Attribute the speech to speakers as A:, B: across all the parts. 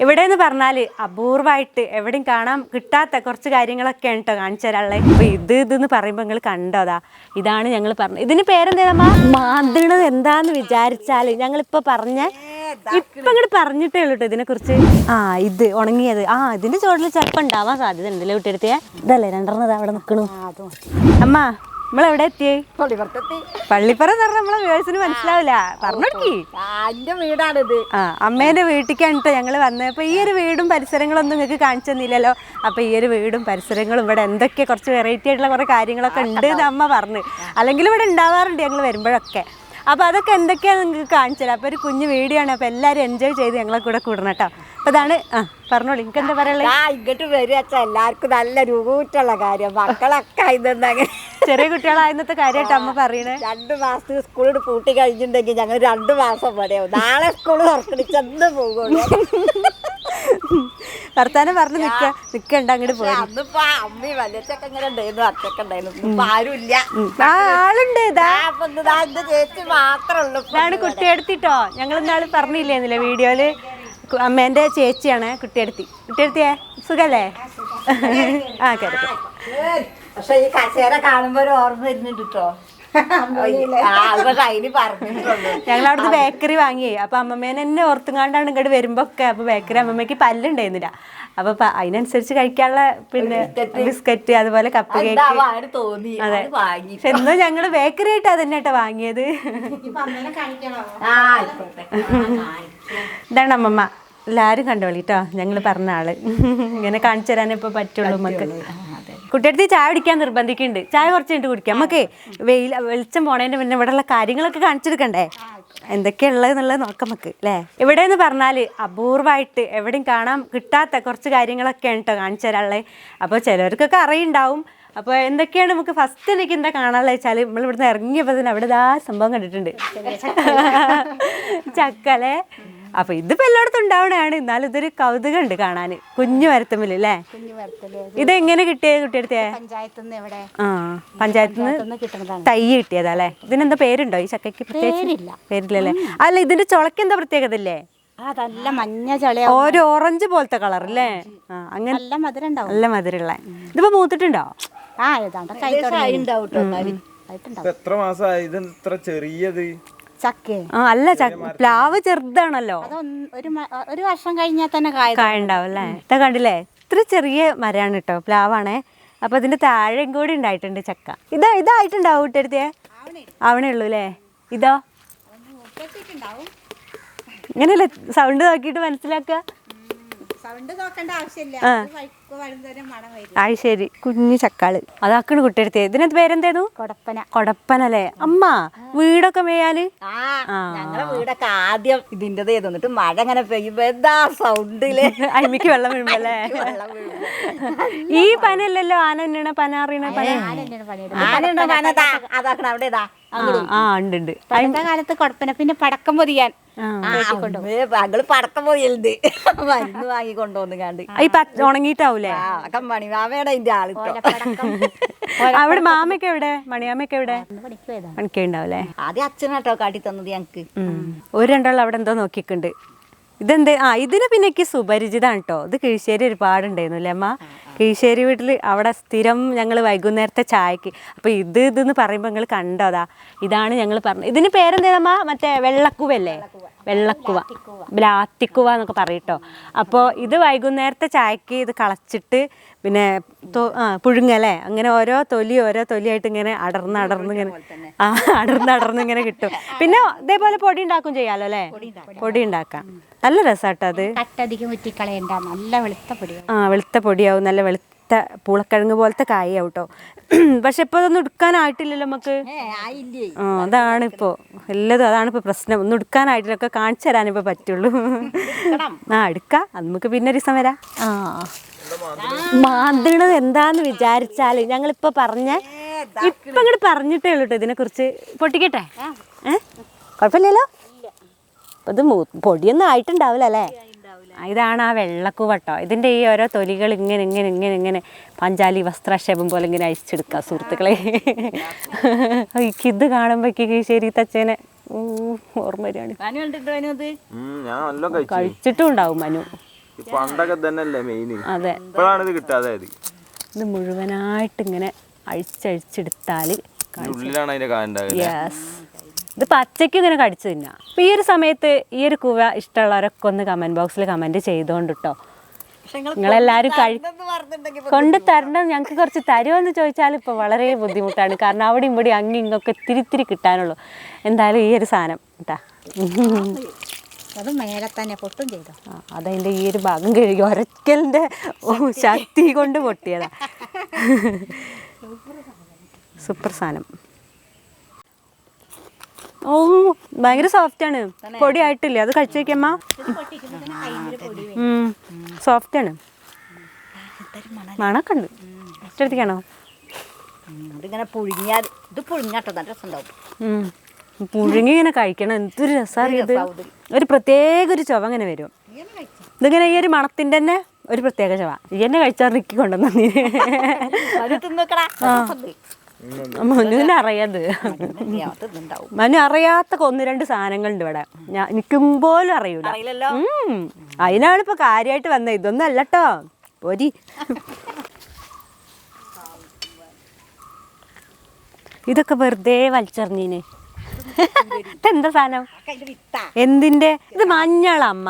A: ഇവിടെന്ന് പറഞ്ഞാൽ അപൂർവമായിട്ട് എവിടെയും കാണാൻ കിട്ടാത്ത കുറച്ച് കാര്യങ്ങളൊക്കെയാണ് കേട്ടോ കാണിച്ചു തരാനുള്ളത് അപ്പൊ ഇത് ഇതെന്ന് പറയുമ്പോൾ നിങ്ങൾ കണ്ടോതാ ഇതാണ് ഞങ്ങൾ പറഞ്ഞത്. ഇതിന് പേരെന്താ മാന്തിണത് എന്താന്ന് വിചാരിച്ചാൽ ഞങ്ങളിപ്പോ പറഞ്ഞ ഇപ്പൊ ഇങ്ങോട്ട് പറഞ്ഞിട്ടേ ഉള്ളൂ കേട്ടോ ഇതിനെ കുറിച്ച് ആ ഇത് ഉണങ്ങിയത്. ആ ഇതിന്റെ ചോട്ടിൽ ചിലപ്പോൾ ഉണ്ടാവാൻ സാധ്യത ഉണ്ടല്ലേ കുട്ടിയെടുത്തേ? ഇതല്ലേ രണ്ടെണ്ണത് അവിടെ നിൽക്കണു അമ്മ നമ്മളെവിടെ എത്തിയേ?
B: പള്ളിപ്പുറത്തെത്തി.
A: പള്ളിപ്പുറം എന്ന് പറഞ്ഞാൽ നമ്മളെ വേഴ്സിന് മനസ്സിലാവില്ല. പറഞ്ഞോടുക്കി.
B: എന്റെ വീടാണിത്
A: ആ അമ്മേന്റെ വീട്ടിലേക്കാണ് കേട്ടോ ഞങ്ങൾ വന്നത്. അപ്പൊ ഈ ഒരു വീടും പരിസരങ്ങളൊന്നും നിങ്ങൾക്ക് കാണിച്ചു തന്നില്ലല്ലോ. അപ്പോൾ ഈ ഒരു വീടും പരിസരങ്ങളും ഇവിടെ എന്തൊക്കെ കുറച്ച് വെറൈറ്റി ആയിട്ടുള്ള കുറെ കാര്യങ്ങളൊക്കെ ഉണ്ട് എന്ന് അമ്മ പറഞ്ഞു. അല്ലെങ്കിൽ ഇവിടെ ഉണ്ടാവാറുണ്ട് ഞങ്ങൾ വരുമ്പോഴൊക്കെ. അപ്പോൾ അതൊക്കെ എന്തൊക്കെയാണ് നിങ്ങൾക്ക് കാണിച്ചത്? അപ്പോൾ ഒരു കുഞ്ഞു വീഡിയോ ആണ്. അപ്പോൾ എല്ലാവരും എൻജോയ് ചെയ്ത് ഞങ്ങളെ കൂടെ കൂടണം കേട്ടോ. അപ്പോൾ അതാണ് ആ പറഞ്ഞോളൂ. എനിക്ക് എന്താ പറയുള്ളത്
B: ആ ഇങ്ങോട്ട് വരിക എല്ലാവർക്കും നല്ല രൂപൂറ്റുള്ള കാര്യം. മക്കളൊക്കെ ഇതെന്നങ്ങനെ
A: ചെറിയ കുട്ടികളായിരുന്നത്തെ കാര്യമായിട്ട് അമ്മ പറയണേ.
B: രണ്ട് മാസത്തിൽ സ്കൂളിൽ പൂട്ടി കഴിഞ്ഞിട്ടുണ്ടെങ്കിൽ ഞങ്ങൾ രണ്ട് മാസം പടയാവും നാളെ സ്കൂൾ തുറക്കണി ചെന്ന് പോകുള്ളൂ.
A: വർത്താനം പറഞ്ഞ് നിക്ക. നിക്കണ്ട അങ്ങോട്ട് പോയി
B: അന്നിപ്പോ അമ്മി വലിയച്ചൊക്കെ ഇങ്ങനെ ഉണ്ടായിരുന്നു അച്ഛക്കെ ഉണ്ടായിരുന്നു. ഇപ്പൊ ആരും ഇല്ല
A: ആ ആളുണ്ട് ഇതാ.
B: എന്റെ ചേച്ചി മാത്രമേ ഉള്ളൂ.
A: ഇതാണ് കുട്ടിയെടുത്തിട്ടോ. ഞങ്ങൾ ഇന്നാൾ പറഞ്ഞില്ലേന്നില്ല വീഡിയോയിൽ? അമ്മേന്റെ ചേച്ചിയാണ് കുട്ടിയെടുത്തി. കുട്ടിയെടുത്തിയേ? സുഖല്ലേ? ആ കരുത്
B: പക്ഷെ ഈ കസേര കാണുമ്പോ ഓർമ്മ വരുന്നുണ്ട് കേട്ടോ
A: ഞങ്ങൾ അവിടുന്ന് ബേക്കറി വാങ്ങിയേ. അപ്പൊ അമ്മമ്മേനെ എന്നെ ഓർത്തുങ്ങാണ്ടാണ് ഇങ്ങോട്ട് വരുമ്പോ ഒക്കെ അപ്പൊ ബേക്കറി അമ്മമ്മക്ക് പല്ലുണ്ടായിരുന്നില്ല. അപ്പൊ അതിനനുസരിച്ച് കഴിക്കാനുള്ള പിന്നെ ബിസ്ക്കറ്റ് അതുപോലെ കപ്പ് കേക്ക് അതെ
B: വാങ്ങി
A: പക്ഷെ എന്തോ ഞങ്ങൾ ബേക്കറി ആയിട്ട് അതന്നെ കേട്ടോ വാങ്ങിയത്. ഇതാണ് അമ്മമ്മ. എല്ലാരും കണ്ടോളി കേട്ടോ ഞങ്ങൾ പറഞ്ഞ ആൾ. ഇങ്ങനെ കാണിച്ചു തരാനേ ഇപ്പൊ പറ്റുള്ളൂ നമുക്ക് കുട്ടിയടുത്ത് ചായ കുടിക്കാൻ നിർബന്ധിക്കുന്നുണ്ട്. ചായ കുറച്ച് കഴിഞ്ഞിട്ട് കുടിക്കാം. നമുക്ക് വെയിൽ വെളിച്ചം പോണതിന്റെ മുന്നേ ഇവിടെയുള്ള കാര്യങ്ങളൊക്കെ കാണിച്ചെടുക്കണ്ടേ? എന്തൊക്കെയുള്ളത് എന്നുള്ളത് നോക്കാം നമുക്ക് അല്ലേ ഇവിടെ എന്ന് പറഞ്ഞാൽ അപൂർവമായിട്ട് എവിടെയും കാണാൻ കിട്ടാത്ത കുറച്ച് കാര്യങ്ങളൊക്കെയാണ് കേട്ടോ കാണിച്ചു തരാനുള്ളത് അപ്പോൾ ചിലർക്കൊക്കെ അറിയുണ്ടാവും. അപ്പോൾ എന്തൊക്കെയാണ് നമുക്ക് ഫസ്റ്റ് എനിക്ക് എന്താ കാണാനുള്ളത് വെച്ചാൽ നമ്മൾ ഇവിടുന്ന് ഇറങ്ങിയപ്പോൾ തന്നെ അവിടെ ഇതാ സംഭവം കണ്ടിട്ടുണ്ട്. ചക്കലേ അപ്പൊ ഇതിപ്പോ എല്ലായിടത്തും ഉണ്ടാവണതാണ്. എന്നാലും ഇതൊരു കൗതുകം ഉണ്ട് കാണാൻ. കുഞ്ഞു മരത്തമ്മിൽ അല്ലേ ഇതെങ്ങനെ കിട്ടിയത് കുട്ടിയെടുത്തേ? ആ പഞ്ചായത്തിൽ നിന്ന് തൈ കിട്ടിയതാ അല്ലേ ഇതിനെന്താ പേരുണ്ടോ ഈ ചക്കയ്ക്ക് പ്രത്യേകിച്ച്? പേരില്ലല്ലേ അല്ല ഇതിന്റെ ചുളക്ക് എന്താ പ്രത്യേകത അല്ലേ
C: ആ നല്ല മഞ്ഞ ചളിയ
A: ഓരോ ഓറഞ്ച് പോലത്തെ കളർ അല്ലേ ആ അങ്ങനെ
C: നല്ല മധുരം ഉണ്ടാവും.
A: നല്ല മധുരമുള്ള. ഇതിപ്പോ മൂത്തിട്ടുണ്ടോ?
C: ആ ഏതാണ്ട്
D: എത്ര മാസമായി ഇത് ഇത്ര ചെറിയത്?
C: ചക്കേ
A: ആ അല്ല ചക്ക പ്ലാവ് ചെറുതാണല്ലോ.
C: ഒരു ഒരു വർഷം കഴിഞ്ഞാൽ തന്നെ കായ
A: കായ അല്ലേ ഇതാ കണ്ടില്ലേ? ഇത്ര ചെറിയ മരമാണ് കേട്ടോ പ്ലാവാണേ. അപ്പൊ അതിന്റെ താഴെയും കൂടി ഉണ്ടായിട്ടുണ്ട് ചക്ക. ഇതാ ഇതായിട്ടുണ്ടാവും കുട്ടിയെടുത്തേ? ആവണേ. ഉള്ളൂ അല്ലേ ഇതോ? ഇങ്ങനെയല്ലേ സൗണ്ട് നോക്കിയിട്ട് മനസ്സിലാക്കുക
C: സൗണ്ട് നോക്കേണ്ട ആവശ്യമില്ല.
A: ആ ശരി. കുഞ്ഞു ചക്കാൾ. അതാക്കണ് കുട്ടിയെടുത്തേ. ഇതിനകത്ത് പേരെന്തേനു
C: കൊടപ്പന.
A: കൊടപ്പനല്ലേ? അമ്മ വീടൊക്കെ
B: മേയാൽ? ഞങ്ങളെ വീടൊക്കെ ആദ്യം ഇതിന്റെത് ചെയ്തു. മഴ അങ്ങനെ പെയ്യുമ്പോ എന്താ സൗണ്ടിൽ?
A: അമ്മിക്ക് വെള്ളം വീഴുമ്പല്ലേ ഈ പനല്ലല്ലോ ആന തന്നെയാണ് പന അറിയണ പന?
B: അതാക്കണ അവിടെ ഇതാ.
A: ആ, ഉണ്ട് ഉണ്ട്.
C: പണ്ടത്തെ കാലത്ത് കൊടപ്പന. പിന്നെ പടക്കം പൊതിയാൻ.
B: ഞങ്ങൾ പടക്കം പോയിണ്ട് മരുന്ന് വാങ്ങി കൊണ്ടുവന്ന് കണ്ട്
A: ഈ ഉണങ്ങിയിട്ടാവൂലേ
B: ആ കമ്പണി മാമയുടെ അതിന്റെ ആൾ
A: അവിടെ മാമയൊക്കെ എവിടെ? മണിയാമ്മയൊക്കെ എവിടെ?
C: പണിക്ക്
A: ഉണ്ടാവൂലേ
B: ആദ്യം അച്ഛനാട്ടോ കാട്ടി തന്നത് ഞങ്ങക്ക്.
A: ഒരു രണ്ടാൾ അവിടെ എന്തോ നോക്കിക്കുണ്ട് ഇതെന്ത്? ആ ഇതിന് പിന്നെ എനിക്ക് സുപരിചിതാണ് കേട്ടോ ഇത് കിഴിശ്ശേരി ഒരുപാടുണ്ടായിരുന്നു അല്ലേ അമ്മ? കിഴിശ്ശേരി വീട്ടിൽ അവിടെ സ്ഥിരം ഞങ്ങൾ വൈകുന്നേരത്തെ ചായക്ക്. അപ്പോൾ ഇത് ഇതെന്ന് പറയുമ്പോൾ നിങ്ങൾ കണ്ടതാ. ഇതാണ് ഞങ്ങൾ പറഞ്ഞത് ഇതിന് പേരെന്തേതമ്മ? മറ്റേ വെള്ളക്കുവല്ലേ? വെള്ളക്കുവ. ബ്ലാത്തിക്കുവ എന്നൊക്കെ പറയട്ടോ അപ്പോൾ ഇത് വൈകുന്നേരത്തെ ചായക്ക് ഇത് കളച്ചിട്ട് പിന്നെ പുഴുങ്ങലേ അങ്ങനെ ഓരോ തൊലി ഓരോ തൊലിയായിട്ട് ഇങ്ങനെ അടർന്ന് അടർന്ന് ഇങ്ങനെ ആ അടർന്ന് അടർന്ന് ഇങ്ങനെ കിട്ടും. പിന്നെ ഇതേപോലെ പൊടി ഉണ്ടാക്കും ചെയ്യാലോ അല്ലേ? പൊടി ഉണ്ടാക്കാം. നല്ല രസാട്ടോ അത്.
C: ഉറ്റിക്കളയണ്ട നല്ല വെളുത്ത
A: ആ വെളുത്ത പൊടിയാവും. നല്ല വെളുത്ത പൂളക്കിഴങ്ങ് പോലത്തെ കായ കേട്ടോ പക്ഷെ ഇപ്പോൾ അതൊന്നും എടുക്കാനായിട്ടില്ലല്ലോ നമുക്ക് ആ അതാണ് ഇപ്പോൾ എല്ലാതും അതാണ് ഇപ്പോൾ പ്രശ്നം. ഒന്നും എടുക്കാനായിട്ടില്ല. ഒക്കെ കാണിച്ചു തരാനിപ്പോൾ പറ്റുള്ളൂ. ആ എടുക്കാം. അത് നമുക്ക് പിന്നെ ഒരു ദിവസം വരാം. ആ. മാന്തണത് എന്താന്ന് വിചാരിച്ചാൽ ഞങ്ങളിപ്പോൾ പറഞ്ഞ ഇപ്പം ഇങ്ങോട്ട് പറഞ്ഞിട്ടേ ഉള്ളൂ കേട്ടോ ഇതിനെക്കുറിച്ച്. പൊട്ടിക്കട്ടെ? ഏ? കുഴപ്പമില്ലല്ലോ? അത് ഇത് പൊടിയൊന്നും ആയിട്ടുണ്ടാവില്ല അല്ലേ? ഇതാണ് ആ വെള്ളക്കുവട്ടോ ഇതിന്റെ ഈ ഓരോ തൊലികൾ ഇങ്ങനെ ഇങ്ങനെ ഇങ്ങനെ ഇങ്ങനെ പഞ്ചാലി വസ്ത്രക്ഷേപം പോലെ ഇങ്ങനെ അഴിച്ചെടുക്കുക സുഹൃത്തുക്കളെ. ഇത് കാണുമ്പോഴേക്ക് ശരി തച്ചേനെ. ഓർമ്മ വരികയാണ്. കഴിച്ചിട്ടും ഉണ്ടാവും മനു.
D: പണ്ടൊക്കെ തന്നെയല്ലേ മെയിൻ
A: അതെ.
D: ഇപ്പോഴാണ് ഇത് കിട്ടാതായത്
A: ഇത്. മുഴുവനായിട്ട് ഇങ്ങനെ അഴിച്ചഴിച്ചെടുത്താൽ
D: ഉള്ളിലാണ് അതിന്റെ
A: യെസ് ഇത് പച്ചയ്ക്ക് ഇങ്ങനെ കടിച്ചു തിന്നാ. അപ്പം ഈ ഒരു സമയത്ത് ഈ ഒരു കൂവ ഇഷ്ടമുള്ളവരൊക്കെ ഒന്ന് കമന്റ് ബോക്സിൽ കമന്റ് ചെയ്തോണ്ട് കേട്ടോ നിങ്ങളെല്ലാവരും കഴി കൊണ്ട് തരണം. ഞങ്ങൾക്ക് കുറച്ച് തരുമെന്ന് ചോദിച്ചാൽ ഇപ്പോൾ വളരെ ബുദ്ധിമുട്ടാണ്. കാരണം അവിടെ ഇവിടെ അങ്ങ് ഇങ്ങൊക്കെ ഇത്തിരി ഇത്തിരി കിട്ടാനുള്ളൂ. എന്തായാലും ഈ ഒരു സാധനം കേട്ടാ
C: അത് മേലെ തന്നെ പൊട്ടും ചെയ്തോ?
A: അതതിന്റെ ഈ ഒരു ഭാഗം കഴുകി ഒരക്കലിന്റെ ശക്തി കൊണ്ട് പൊട്ടിയതാ. സൂപ്പർ സാധനം. ഓ ഭയങ്കര സോഫ്റ്റ് ആണ്. പൊടി ആയിട്ടില്ലേ? അത് കഴിച്ചു നോക്കിയമ്മ. സോഫ്റ്റ് ആണ്. മണൊക്കെ ഉണ്ട്. ഒറ്റടുത്തേക്കാണോ
B: ഇതിങ്ങനെ പുഴുങ്ങിയാൽ ഇത് പുഴുങ്ങാട്ടോ നല്ല രസമുണ്ടാവും.
A: പുഴുങ്ങി ഇങ്ങനെ കഴിക്കണം. എന്തൊരു രസമാണ് ഇത്? ഒരു പ്രത്യേക ഒരു ചുവ ഇങ്ങനെ വരും. ഇതിങ്ങനെ ഈ ഒരു മണത്തിന്റെ തന്നെ ഒരു പ്രത്യേക ചുവ. ഈ എന്നെ കഴിച്ചാൽ റിക്കി കൊണ്ടുവന്നു
B: നീ
A: മനുവിന് അറിയത്. മനു അറിയാത്ത ഒന്ന് രണ്ട് സാധനങ്ങളുണ്ട് ഇവിടെ. ഞാൻ എനിക്കും പോലും അറിയൂല. അതിനാണ് ഇപ്പൊ കാര്യമായിട്ട് വന്നത് ഇതൊന്നും അല്ലട്ടോ. പൊരി. ഇതൊക്കെ വെറുതെ വലിച്ചെറിഞ്ഞീന്. എന്താ സാധനം? എന്തിന്റെ? ഇത്
B: മഞ്ഞള അമ്മ.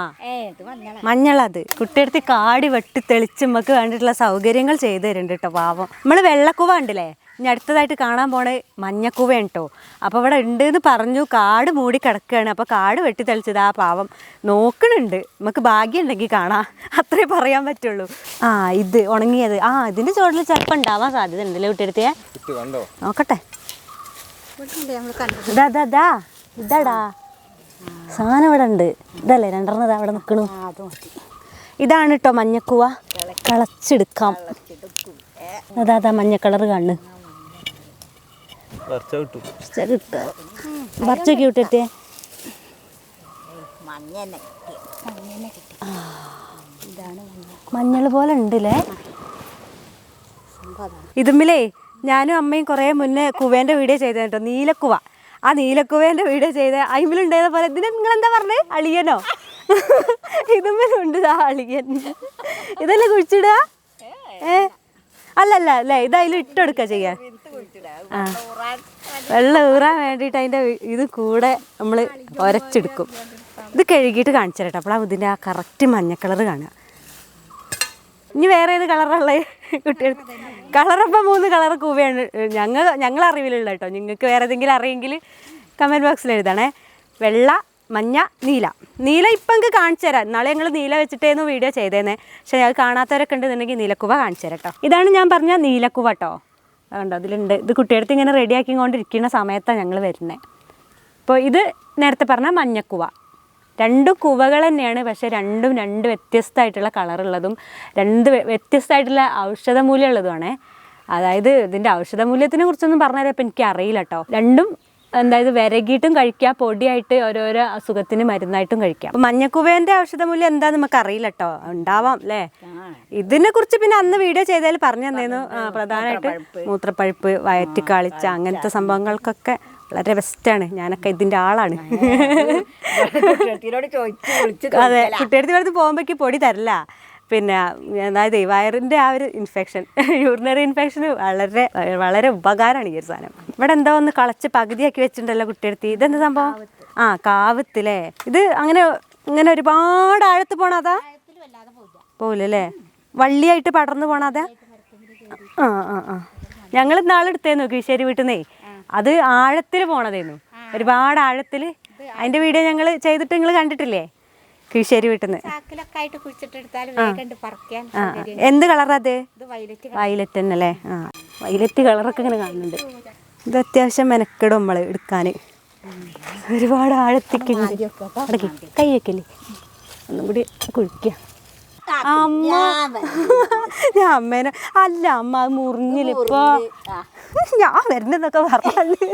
B: മഞ്ഞള.
A: മഞ്ഞളത് കുട്ടിയെടുത്ത് കാടി വെട്ടി തെളിച്ച് നമുക്ക് വേണ്ടിയിട്ടുള്ള സൗകര്യങ്ങൾ ചെയ്തു തരുന്നുണ്ട് കേട്ടോ പാവം. നമ്മൾ വെള്ളക്കുവ ഉണ്ടല്ലേ ഇനി അടുത്തതായിട്ട് കാണാൻ പോണ മഞ്ഞക്കുവ കേട്ടോ അപ്പോൾ ഇവിടെ ഉണ്ട് എന്ന് പറഞ്ഞു കാട് മൂടി കിടക്കുകയാണ്. അപ്പോൾ കാട് വെട്ടി തെളിച്ചത് ആ പാവം. നോക്കണുണ്ട്. നമുക്ക് ഭാഗ്യം ഉണ്ടെങ്കിൽ കാണാം. അത്രേ പറയാൻ പറ്റുള്ളൂ. ആ ഇത് ഉണങ്ങിയത്. ആ ഇതിന്റെ ചോട്ടിൽ ചിലപ്പോൾ ഉണ്ടാവാൻ സാധ്യത ഉണ്ടല്ലേ കുട്ടിയെടുത്തേ? നോക്കട്ടെ.
C: നമ്മൾ കണ്ടു
A: ഇതാ ഇതാ ഇതാ. ഇതാടാ. സാധനം ഇവിടെ ഉണ്ട്. ഇതല്ലേ രണ്ടെണ്ണം അവിടെ നിൽക്കണു ഇതാണ് കേട്ടോ മഞ്ഞക്കുവ. കളച്ചെടുക്കാം. അതാ അതാ മഞ്ഞ കളർ കണ്ണ്
D: കുറച്ച കിട്ടും
A: കിട്ടുക പറിച്ചൊക്കെ വിട്ടിട്ടേ
B: മഞ്ഞ തന്നെ
C: അങ്ങനെ കിട്ടി ഇതാണ് മഞ്ഞ.
A: മഞ്ഞൾ പോലെ ഉണ്ടല്ലേ?
C: ഇതുമ്പിലേ
A: ഇതുമ്മിലേ ഞാനും അമ്മയും കുറേ മുന്നേ കുവേന്റെ വീഡിയോ ചെയ്ത കേട്ടോ നീലക്കുവ. ആ നീലക്കുവേന്റെ വീഡിയോ ചെയ്ത അയിമിലുണ്ടായത് പോലെ ഇതിന് നിങ്ങൾ എന്താ പറഞ്ഞത് അളിയനോ? ഇതുമ്മിലുണ്ട് ആ അളിയൻ. ഇതല്ലേ കുഴിച്ചിടുക? ഏ അല്ലല്ല അല്ലേ ഇത് അതിൽ ഇട്ടെടുക്കുക ചെയ്യാൻ. വെള്ളം ഊറാൻ വേണ്ടിയിട്ട് അതിന്റെ ഇത് കൂടെ നമ്മൾ ഒരച്ചെടുക്കും. ഇത് കഴുകിയിട്ട് കാണിച്ചു തരട്ടെ അപ്പോൾ ഇതിന്റെ ആ കറക്റ്റ് മഞ്ഞ കളർ കാണുക. ഇനി വേറെ ഏത് കളറുള്ളത് കുട്ടികൾ കളറപ്പം മൂന്ന് കളർ കൂവയാണ്. ഞങ്ങൾ ഞങ്ങൾ അറിവിലുള്ള കേട്ടോ. നിങ്ങൾക്ക് വേറെ ഏതെങ്കിലും അറിയെങ്കിൽ കമന്റ് ബോക്സിൽ എഴുതണേ. വെള്ള മഞ്ഞ നീല. നീല ഇപ്പം എനിക്ക് കാണിച്ചു തരാം. നാളെ ഞങ്ങൾ നീല വെച്ചിട്ടേന്ന് വീഡിയോ ചെയ്തേന്നേ. പക്ഷേ അത് കാണാത്തവരൊക്കെ ഉണ്ടെന്നുണ്ടെങ്കിൽ നീലക്കുവ കാണിച്ചു തരാം കേട്ടോ. ഇതാണ് ഞാൻ പറഞ്ഞ നീലക്കുവ കേട്ടോ. അതുകൊണ്ട് അതിലുണ്ട്. ഇത് കുട്ടിയെടുത്ത് ഇങ്ങനെ റെഡിയാക്കിക്കൊണ്ടിരിക്കുന്ന സമയത്താണ് ഞങ്ങൾ വരുന്നത് അപ്പോൾ ഇത് നേരത്തെ പറഞ്ഞ മഞ്ഞക്കുവ. രണ്ട് കുവകൾ തന്നെയാണ് പക്ഷേ രണ്ടും രണ്ട് വ്യത്യസ്തമായിട്ടുള്ള കളറുള്ളതും രണ്ട് വ്യ- വ്യത്യസ്തമായിട്ടുള്ള ഔഷധമൂല്യമുള്ളതുമാണ് അതായത് ഇതിന്റെ ഔഷധമൂല്യത്തിനെ കുറിച്ചൊന്നും പറഞ്ഞാലേ ഇപ്പം എനിക്ക് അറിയില്ല കേട്ടോ രണ്ടും എന്തായത് വിരകിയിട്ടും കഴിക്കാം പൊടിയായിട്ട് ഓരോരോ അസുഖത്തിന് മരുന്നായിട്ടും കഴിക്കാം മഞ്ഞക്കുവേന്റെ മഞ്ഞക്കുവേന്റെ ഔഷധമൂല്യം എന്താ നമുക്ക് അറിയില്ല കേട്ടോ ഉണ്ടാവാം അല്ലേ ഇതിനെ കുറിച്ച് പിന്നെ അന്ന് വീഡിയോ ചെയ്താൽ പറഞ്ഞു തന്നേന്നു. പ്രധാനമായിട്ട് മൂത്രപ്പഴുപ്പ്. വയറ്റിക്കാളിച്ച അങ്ങനത്തെ സംഭവങ്ങൾക്കൊക്കെ വളരെ ബെസ്റ്റാണ് ഞാനൊക്കെ ഇതിന്റെ ആളാണ്. അതെ കുട്ടിയുടെ അടുത്ത് പോകുമ്പോഴേക്ക് പൊടി തരില്ല. പിന്നെ അതായത് വയറിന്റെ ആ ഒരു ഇൻഫെക്ഷൻ യൂറിനറി ഇൻഫെക്ഷന് വളരെ വളരെ ഉപകാരമാണ് ഈ ഒരു സാധനം. ഇവിടെ എന്താ ഒന്ന് കളച്ച് പകുതിയാക്കി വെച്ചിട്ടുണ്ടല്ലോ കുട്ടിയെടുത്ത്. ഇതെന്താ സംഭവം? ആ കാവത്തില്ലേ ഇത് അങ്ങനെ ഇങ്ങനെ ഒരുപാട് ആഴത്ത് പോണതാ പോവില്ലല്ലേ? വള്ളിയായിട്ട് പടർന്നു പോണതാ ആ ആ ആ. ഞങ്ങൾ നാളെടുത്തേന്നു കീശ്ശേരി വീട്ടിൽ നിന്നേ അത് ആഴത്തിൽ പോണതേന്നു. ഒരുപാട് ആഴത്തിൽ അതിന്റെ വീഡിയോ ഞങ്ങൾ ചെയ്തിട്ട് നിങ്ങൾ കണ്ടിട്ടില്ലേ? കീശ്ശേരി വീട്ടിന്ന്. നിന്ന്
C: ചാക്കിലൊക്കെ ആയിട്ട് കുഴിച്ചിട്ടെടുത്താൽ വേഗം ഉണ്ട് പറിക്കാൻ
A: ആ. എന്ത് കളറാ അത് വയലറ്റ് തന്നെ അല്ലേ ആ. വയലറ്റ് കളറൊക്കെ ഇങ്ങനെ കാണുന്നുണ്ട്. ഇത് അത്യാവശ്യം മെനക്കെടും നമ്മൾ എടുക്കാൻ ഒരുപാട് ആഴത്തിക്കുണ്ട്. കൈ വെക്കല്ലേ? ഒന്നും കൂടി കുഴിക്കുക അമ്മ. ഞാൻ അമ്മേനെ അല്ല അമ്മ അത് മുറിഞ്ഞില്ലിപ്പോ ഞാൻ വരുന്നതൊക്കെ പറഞ്ഞു.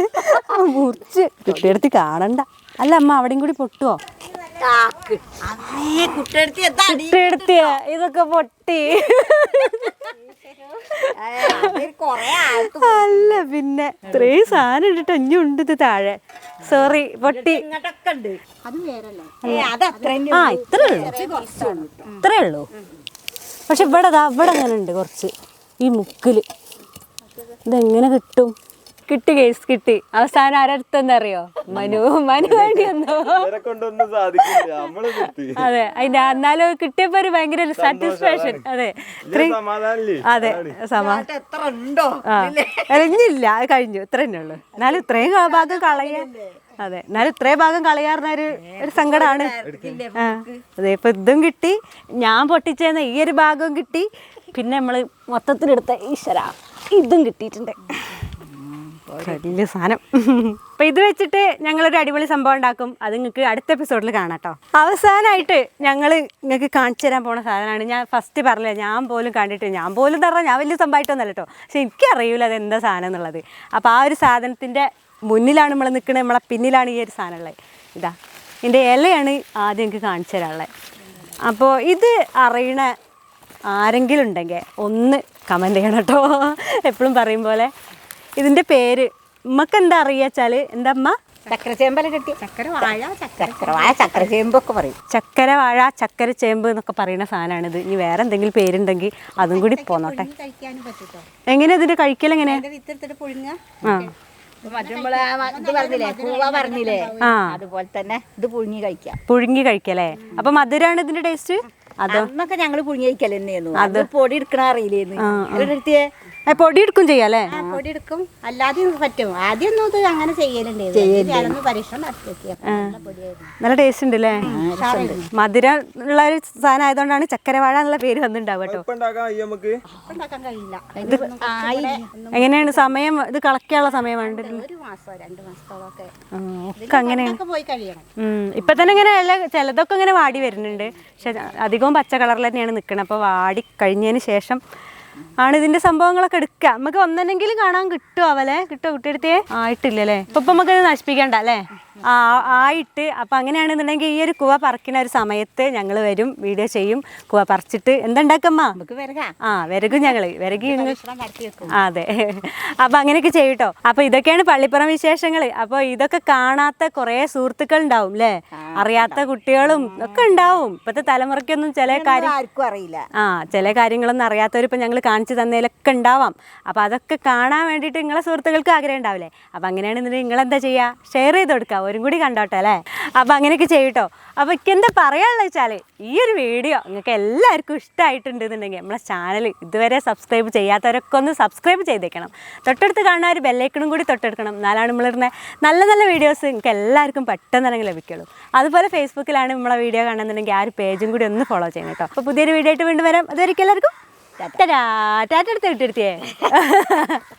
A: മുറിച്ച്. കുട്ടിയെടുത്ത് കാണണ്ട. അല്ല അമ്മ അവിടെയും കൂടി പൊട്ടുവോ? ഇതൊക്കെ പൊട്ടി. അല്ല പിന്നെ ഇത്രയും സാധനം ഇട്ടിട്ട് അഞ്ഞുണ്ട് ഇത് താഴെ. സോറി പൊട്ടി.
B: ഉണ്ട്
A: ആ ഇത്രേ ഉള്ളൂ. ഇത്രേ ഉള്ളൂ. പക്ഷെ ഇവിടെ ഇവിടെ അങ്ങനെ ഉണ്ട് കുറച്ച്. ഈ മുക്കിൽ. ഇതെങ്ങനെ കിട്ടും? കിട്ടി കേസ് കിട്ടി. അവസാനം ആരടുത്തെന്നറിയോ? മനു മനു വേണ്ടി വന്നോ. അതെ അതിന്റെ എന്നാലും കിട്ടിയപ്പോ ഒരു ഭയങ്കര സാറ്റിസ്ഫാക്ഷൻ അതെ. അതെ എറിഞ്ഞില്ല അത് കഴിഞ്ഞു. ഇത്ര തന്നെ ഉള്ളു. എന്നാലും ഇത്രയും ഭാഗം കളയ അതെ എന്നാലും ഇത്രയും ഭാഗം കളയാറുന്ന ഒരു ഒരു സങ്കടമാണ്. അതെ ഇപ്പൊ ഇതും കിട്ടി. ഞാൻ പൊട്ടിച്ചേന്ന ഈ ഒരു ഭാഗവും കിട്ടി. പിന്നെ നമ്മൾ മൊത്തത്തിലെടുത്ത ഈശ്വര ഇതും കിട്ടിയിട്ടുണ്ട്. വലിയ സാധനം. അപ്പൊ ഇത് വെച്ചിട്ട് ഞങ്ങളൊരു അടിപൊളി സംഭവം ഉണ്ടാക്കും. അത് നിങ്ങൾക്ക് അടുത്ത എപ്പിസോഡിൽ കാണാട്ടോ കേട്ടോ അവസാനമായിട്ട് ഞങ്ങൾ നിങ്ങൾക്ക് കാണിച്ചു തരാൻ പോണ സാധനമാണ്. ഞാൻ ഫസ്റ്റ് പറഞ്ഞില്ല ഞാൻ പോലും കണ്ടിട്ട് ഞാൻ പോലും പറഞ്ഞാൽ ഞാൻ വലിയ സംഭവമായിട്ടൊന്നല്ല കേട്ടോ പക്ഷെ എനിക്കറിയില്ല അത് എന്താ സാധനം എന്നുള്ളത്. അപ്പോൾ ആ ഒരു സാധനത്തിന്റെ മുന്നിലാണ് നമ്മൾ നിൽക്കുന്നത് നമ്മളെ പിന്നിലാണ് ഈ ഒരു സാധനം ഉള്ളത്. ഇതാ ഇതിന്റെ ഇലയാണ് ആദ്യം എനിക്ക് കാണിച്ചു തരാനുള്ളത്. അപ്പോൾ ഇത് അറിയണ ആരെങ്കിലും ഉണ്ടെങ്കിൽ ഒന്ന് കമന്റ് ചെയ്യണം കേട്ടോ എപ്പോഴും പറയും പോലെ. ഇതിന്റെ പേര്. ഉമ്മക്ക് എന്താ അറിയാച്ചാൽ എന്താ അമ്മ
B: ചക്രചേമ്പല കിട്ടി.
C: ചക്കര വാഴ ചക്കര
B: പറയും.
A: ചക്കര വാഴ ചക്കര ചേമ്പ് എന്നൊക്കെ പറയുന്ന സാധനമാണിത് ഇനി വേറെ എന്തെങ്കിലും പേരുണ്ടെങ്കിൽ അതും കൂടി പോന്നോട്ടെ. എങ്ങനെ ഇതിന്റെ കഴിക്കൽ എങ്ങനെ? ആ.
B: ഇത്. അതുപോലെ തന്നെ ഇത് പുഴുങ്ങി കഴിക്കാം.
A: പുഴുങ്ങി കഴിക്കല്ലേ? അപ്പൊ മധുരമാണ് ഇതിന്റെ ടേസ്റ്റ്?
B: അതൊക്കെ ഞങ്ങൾ പുഴുങ്ങി കഴിക്കൽ തന്നെയായിരുന്നു അത് പൊടി എടുക്കണ
A: ഏ, പൊടി എടുക്കും ചെയ്യാല്ലേ
C: ആ പൊടി എടുക്കും അല്ലാതെ പറ്റും. ആദ്യം ഒന്നും ഇത് അങ്ങനെ ചെയ്യലുണ്ടായിരുന്നു പരീക്ഷണം നോക്കിയപ്പോ നല്ല
A: ടേസ്റ്റ് ഉണ്ട് അല്ലേ മധുരം ഉള്ള ഒരു സാധനം ആയതുകൊണ്ടാണ് ചക്കരവാഴ എന്നുള്ള പേര് വന്നിട്ടുണ്ടാവും കേട്ടോ.
D: ഇപ്പൊ നമുക്ക്
C: ഉണ്ടാക്കാൻ കഴിയില്ല.
A: എങ്ങനെയാണ് സമയം? ഇത് കളക്കാനുള്ള സമയം
C: ഒരു മാസമോ രണ്ട് മാസത്തോളമൊക്കെ.
A: ഒക്കെ അങ്ങനെയാണ്. ഇപ്പൊ തന്നെ ഇങ്ങനെ അല്ല ചിലതൊക്കെ ഇങ്ങനെ വാടി വരുന്നുണ്ട്. പക്ഷെ അധികവും പച്ച കളറിൽ തന്നെയാണ് നിൽക്കുന്നത് അപ്പോൾ വാടി കഴിഞ്ഞതിന് ശേഷം ആണ് ഇതിന്റെ സംഭവങ്ങളൊക്കെ എടുക്കുക നമുക്ക് ഒന്നെങ്കിലും കാണാൻ കിട്ടുമോ അവലെ കിട്ടുമോ കുട്ടിയെടുത്തേ? ആയിട്ടില്ലല്ലേ? ഇപ്പൊ നമുക്ക് നശിപ്പിക്കണ്ട അല്ലേ? ആയിട്ട്. അപ്പോൾ അങ്ങനെയാണെന്നുണ്ടെങ്കിൽ ഈ ഒരു കുവ പറിക്കുന്ന ഒരു സമയത്ത് ഞങ്ങൾ വരും വീഡിയോ ചെയ്യും കുവ പറിച്ചിട്ട് എന്തുണ്ടാക്കമ്മ ആ വിരകും ഞങ്ങൾ വിരകി അതെ. അപ്പോൾ അങ്ങനെയൊക്കെ ചെയ്യൂട്ടോ. അപ്പോൾ ഇതൊക്കെയാണ് പള്ളിപ്പുറം വിശേഷങ്ങൾ അപ്പോൾ ഇതൊക്കെ കാണാത്ത കുറേ സുഹൃത്തുക്കൾ ഉണ്ടാവും അല്ലേ അറിയാത്ത കുട്ടികളും ഒക്കെ ഉണ്ടാവും. ഇപ്പോഴത്തെ തലമുറയ്ക്കൊന്നും ചില കാര്യം
B: ആർക്കും അറിയില്ല.
A: ആ ചില കാര്യങ്ങളൊന്നും അറിയാത്തവരിപ്പോൾ ഞങ്ങൾ കാണിച്ചു തന്നതിലൊക്കെ ഉണ്ടാവാം. അപ്പോൾ അതൊക്കെ കാണാൻ വേണ്ടിയിട്ട് നിങ്ങളെ സുഹൃത്തുക്കൾക്ക് ആഗ്രഹം ഉണ്ടാവില്ലേ? അപ്പോൾ അങ്ങനെയാണെന്നുണ്ടെങ്കിൽ നിങ്ങൾ എന്താ ചെയ്യുക ഷെയർ ചെയ്ത് കൊടുക്കുക അവരും കൂടി കണ്ടോട്ടെ അല്ലേ അപ്പോൾ അങ്ങനെയൊക്കെ ചെയ്യട്ടോ അപ്പോൾ എനിക്ക് എന്താ പറയാനുള്ളത് വെച്ചാൽ ഈ ഒരു വീഡിയോ നിങ്ങൾക്ക് എല്ലാവർക്കും ഇഷ്ടമായിട്ടുണ്ടെന്നുണ്ടെങ്കിൽ നമ്മളെ ചാനൽ ഇതുവരെ സബ്സ്ക്രൈബ് ചെയ്യാത്തവരൊക്കെ ഒന്ന് സബ്സ്ക്രൈബ് ചെയ്തേക്കണം തൊട്ടടുത്ത് കാണുന്ന ഒരു ബെല്ലൈക്കണും കൂടി തൊട്ടെടുക്കണം എന്നാലാണ് നമ്മളിരുന്ന നല്ല നല്ല വീഡിയോസ് നിങ്ങൾക്ക് എല്ലാവർക്കും പെട്ടെന്ന് തന്നെ ലഭിക്കുള്ളൂ അതുപോലെ ഫേസ്ബുക്കിലാണ് നമ്മളെ വീഡിയോ കാണുന്നുണ്ടെങ്കിൽ ആ ഒരു പേജും കൂടി ഒന്ന് ഫോളോ ചെയ്യണം കേട്ടോ അപ്പോൾ പുതിയൊരു വീഡിയോ ആയിട്ട് വീണ്ടും വരാം അതുവരെയ്ക്കും എല്ലാവർക്കും ടാറ്റ ടാറ്റ എടുത്ത് വിട്ടെടുത്തിയേ